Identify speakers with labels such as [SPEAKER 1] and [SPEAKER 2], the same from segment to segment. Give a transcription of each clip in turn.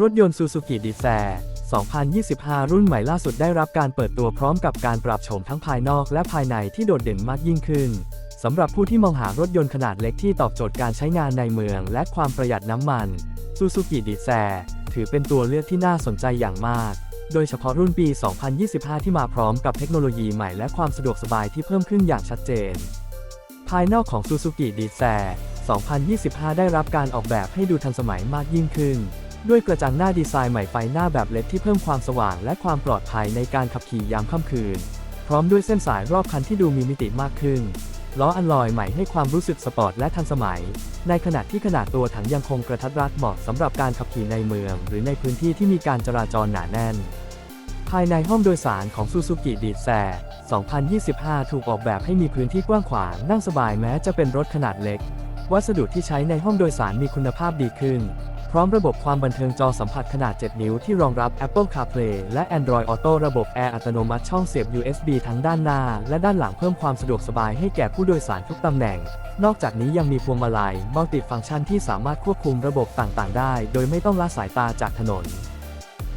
[SPEAKER 1] รถยนต์ Suzuki d e z e r 2025 รุ่นใหม่ล่าสุดได้รับการเปิดตัวพร้อมกับการปรับโฉมทั้งภายนอกและภายในที่โดดเด่นมากยิ่งขึ้นสำหรับผู้ที่มองหารถยนต์ขนาดเล็กที่ตอบโจทย์การใช้งานในเมือง และความประหยัดน้ำมัน Suzuki d e z e r ถือเป็นตัวเลือกที่น่าสนใจอย่างมาก โดยเฉพาะรุ่นปี 2025 ที่มาพร้อมกับเทคโนโลยีใหม่และความสะดวกสบายที่เพิ่มขึ้นอย่างชัดเจน ภายนอกของ Suzuki d e z e r 2025 ได้รับการออกแบบให้ดูทันสมัยมากยิ่งขึ้น ด้วยกระจังหน้าดีไซน์ใหม่ไฟหน้าแบบเล็ดที่เพิ่มความสว่างและความปลอดภัยในการขับขี่ยามค่ำคืน พร้อมด้วยเส้นสายรอบคันที่ดูมีมิติมากขึ้น ล้ออัลลอยใหม่ให้ความรู้สึกสปอร์ตและทันสมัย ในขณะที่ขนาดตัวถังยังคงกระทัดรัดเหมาะสำหรับการขับขี่ในเมือง หรือในพื้นที่ที่มีการจราจรหนาแน่น ภายในห้องโดยสารของ Suzuki d e z e r 2025 ถูกออกแบบให้มีพื้นที่กว้างขวางนั่งสบายแม้จะเป็นรถขนาดเล็ก วัสดุที่ใช้ในห้องโดยสารมีคุณภาพดีขึ้น พร้อมระบบความบันเทิงจอสัมผัสขนาด 7 นิ้วที่รองรับ Apple CarPlay และ Android Auto ระบบแอร์อัตโนมัติช่องเสียบ USB ทั้งด้านหน้า และด้านหลังเพิ่มความสะดวกสบายให้แก่ผู้โดยสารทุกตำแหน่ง นอกจากนี้ยังมีพวงมาลัยมัลติฟังก์ชันที่สามารถควบคุมระบบต่างๆ ได้ โดยไม่ต้องละสายตาจากถนน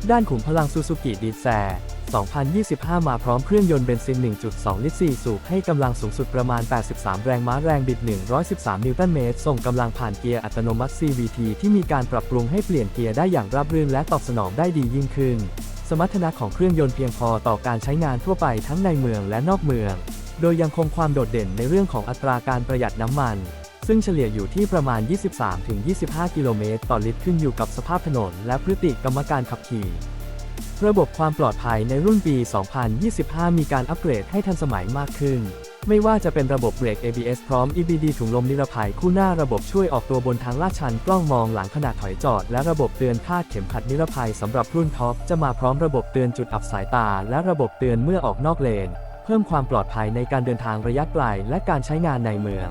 [SPEAKER 1] ด้านขุมพลัง Suzuki d e z e r 2025 มาพร้อมเครื่องยนต์เบนซิน 1.2 ลิตร 4 สูบให้กำลังสูงสุดประมาณ 83 แรงม้าแรงบิด 113 นิวตันเมตร ส่งกำลังผ่านเกียร์อัตโนมัติ CVT ที่มีการปรับปรุงให้เปลี่ยนเกียร์ได้อย่างราบรื่นและตอบสนองได้ดียิ่งขึ้น สมรรถนะของเครื่องยนต์เพียงพอต่อการใช้งานทั่วไปทั้งในเมืองและนอกเมือง โดยยังคงความโดดเด่นในเรื่องของอัตราการประหยัดน้ำมันซึ่งเฉลี่ยอยู่ที่ประมาณ 23-25 กิโลเมตรต่อลิตรขึ้นอยู่กับสภาพถนนและพฤติกรรมการขับขี่ ระบบความปลอดภัยในรุ่นปี 2025 มีการอัปเกรดให้ทันสมัยมากขึ้น ไม่ว่าจะเป็นระบบเบรก ABS พร้อม EBD ถุงลมนิรภัยคู่หน้าระบบช่วยออกตัวบนทางลาดชันกล้องมองหลังขณะถอยจอด และระบบเตือนคาดเข็มขัดนิรภัยสำหรับรุ่นท็อปจะมาพร้อมระบบเตือนจุดอับสายตา และระบบเตือนเมื่อออกนอกเลน เพิ่มความปลอดภัยในการเดินทางระยะไกลและการใช้งานในเมือง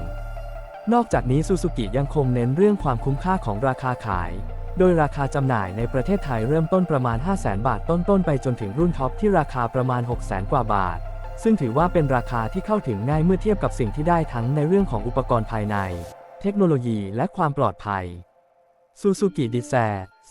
[SPEAKER 1] นอกจากนี้ซูซูกิยังคงเน้นเรื่องความคุ้มค่าของราคาขาย โดยราคาจำหน่ายในประเทศไทยเริ่มต้นประมาณ 500,000 บาทต้นๆ ไปจนถึงรุ่นท็อปที่ราคาประมาณ 600,000 กว่าบาท ซึ่งถือว่าเป็นราคาที่เข้าถึงง่ายเมื่อเทียบกับสิ่งที่ได้ทั้งในเรื่องของอุปกรณ์ภายใน เทคโนโลยีและความปลอดภัย Suzuki d e z e r